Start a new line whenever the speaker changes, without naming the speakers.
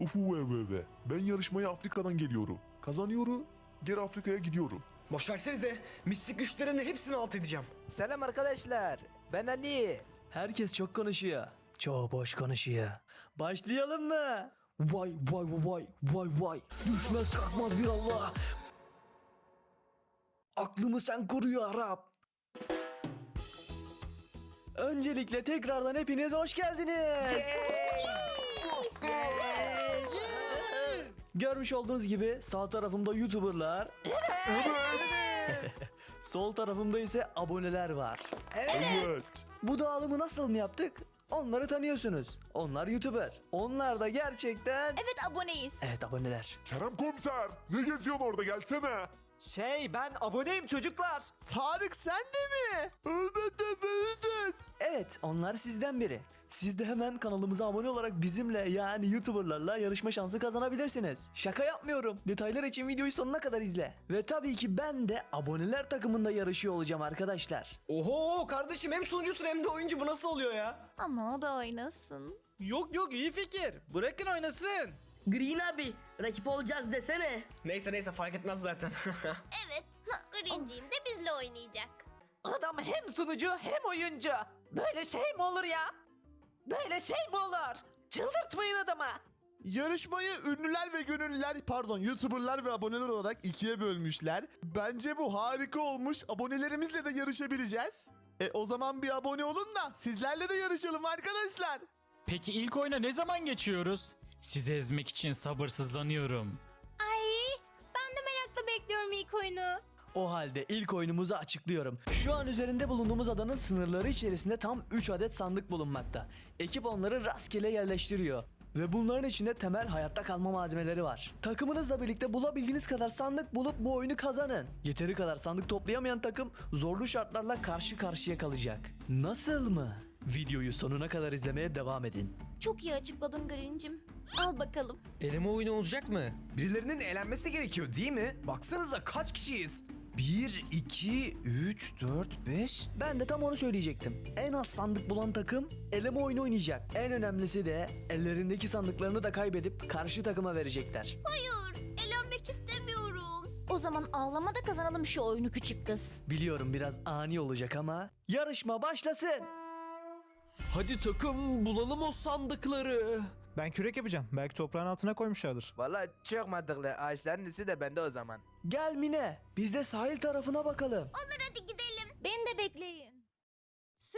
Ufu ve ve ve. Ben yarışmaya Afrika'dan geliyorum. Kazanıyorum. Geri Afrika'ya gidiyorum.
Boş versenize. Mistik güçlerimle hepsini alt edeceğim.
Selam arkadaşlar. Ben Ali.
Herkes çok konuşuyor. Çoğu boş konuşuyor. Başlayalım mı? Vay vay vay vay vay. Düşmez kalkmaz bir Allah. Aklımı sen koru ya Rab. Öncelikle tekrardan hepiniz hoş geldiniz. Görmüş olduğunuz gibi sağ tarafımda YouTuber'lar. Sol tarafımda ise aboneler var.
Evet.
Bu dağılımı nasıl mı yaptık? Onları tanıyorsunuz. Onlar YouTuber. Onlar da gerçekten...
Evet aboneyiz.
Evet aboneler.
Kerem komiser. Ne geziyorsun orada gelsene.
Şey ben aboneyim çocuklar.
Tarık sen de mi? Evet efendim. Evet onlar sizden biri. Siz de hemen kanalımıza abone olarak bizimle yani YouTuberlarla yarışma şansı kazanabilirsiniz. Şaka yapmıyorum. Detaylar için videoyu sonuna kadar izle. Ve tabii ki ben de aboneler takımında yarışıyor olacağım arkadaşlar.
Oho kardeşim hem sunucusun hem de oyuncu bu nasıl oluyor ya?
Ama o da oynasın.
Yok yok iyi fikir. Bırakın oynasın.
Green abi rakip olacağız desene.
Neyse neyse fark etmez zaten.
Evet, Green'ciğim de bizle oynayacak.
Adam hem sunucu hem oyuncu. Böyle şey mi olur ya? Böyle şey mi olur? Çıldırtmayın adamı.
Yarışmayı ünlüler ve gönüllüler pardon YouTuber'lar ve aboneler olarak ikiye bölmüşler. Bence bu harika olmuş. Abonelerimizle de yarışabileceğiz. E o zaman bir abone olun da sizlerle de yarışalım arkadaşlar.
Peki ilk oyuna ne zaman geçiyoruz? Sizi ezmek için sabırsızlanıyorum.
Ay, ben de merakla bekliyorum ilk oyunu.
O halde ilk oyunumuzu açıklıyorum. Şu an üzerinde bulunduğumuz adanın sınırları içerisinde tam 3 adet sandık bulunmakta. Ekip onları rastgele yerleştiriyor. Ve bunların içinde temel hayatta kalma malzemeleri var. Takımınızla birlikte bulabildiğiniz kadar sandık bulup bu oyunu kazanın. Yeteri kadar sandık toplayamayan takım zorlu şartlarla karşı karşıya kalacak. Nasıl mı? Videoyu sonuna kadar izlemeye devam edin.
Çok iyi açıkladın Green'cim. Al bakalım.
Eleme oyunu olacak mı? Birilerinin elenmesi gerekiyor değil mi? Baksanıza kaç kişiyiz? 1, 2, 3, 4, 5.
Ben de tam onu söyleyecektim. En az sandık bulan takım eleme oyunu oynayacak. En önemlisi de ellerindeki sandıklarını da kaybedip karşı takıma verecekler.
Hayır, elenmek istemiyorum.
O zaman ağlama da kazanalım şu oyunu küçük kız.
Biliyorum biraz ani olacak ama yarışma başlasın.
Hadi takım bulalım o sandıkları.
Ben kürek yapacağım. Belki toprağın altına koymuşlardır.
Valla çok mantıklı. Ağaçların iyisi de bende o zaman.
Gel Mine biz de sahil tarafına bakalım.
Olur hadi gidelim.
Beni de bekleyin.